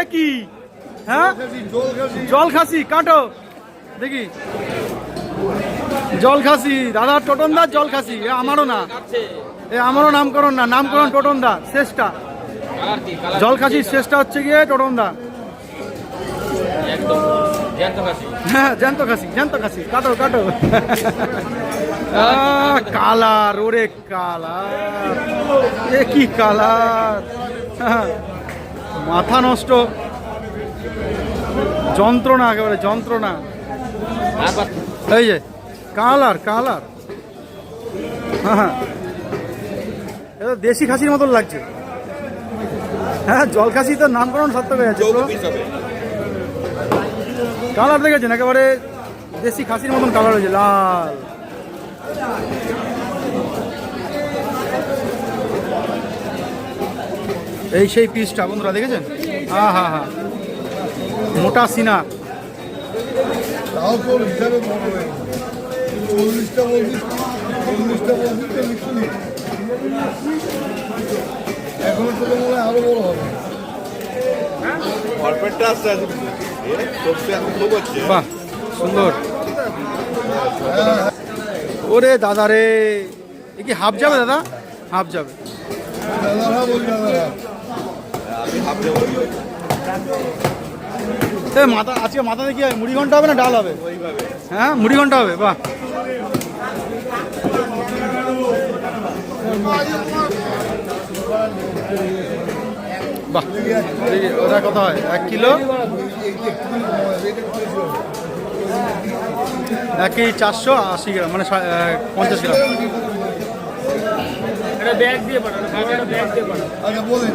এ কি? হ্যাঁ? জল খাসি কাটো। দেখি। জল খাসি। দাদা টোটন দা জল খাসি। এ আমারও না। এ আমারও নামকরণ না। নামকরণ টোটন দা শেষটা জল খাসির শেষটা হচ্ছে গিয়ে টোটন দা। হ্যাঁ জ্যান্ত খাসি জ্যান্ত খাসি। কাটো কাটো। কালার ওরে কালার। কি কালার? হ্যাঁ, মাথা নষ্ট যন্ত্রণা একেবারে যন্ত্রণা। এই যে কালার কালার। হ্যাঁ এটা দেশি খাসির মতন লাগছে। হ্যাঁ জল খাসি তো নামকরণ সার্থক হয়ে পুরো। কালার দেখেছেন? একেবারে দেশি খাসির মতন কালার হয়েছে লাল। এই সেই পিসটা বন্ধুরা দেখেছেন? হ্যাঁ হ্যাঁ হ্যাঁ। মোটা সিনা। হয়ে তো মনে আরও বড় হবে। বাহ সুন্দর। ওরে দাদা রে কি হাফ যাবে দাদা? হাফ যাবে। দাদারা মাথা আজকে মাথাতে কি হবে মুড়ি ঘণ্টা হবে না ডাল হবে? হ্যাঁ মুড়ি ঘণ্টা হবে বাহ। বাহ ওটা কত হয়? এক কিলো? এক কেজি চারশো আশি গ্রাম মানে পঞ্চাশ গ্রাম। আচ্ছা বলেন।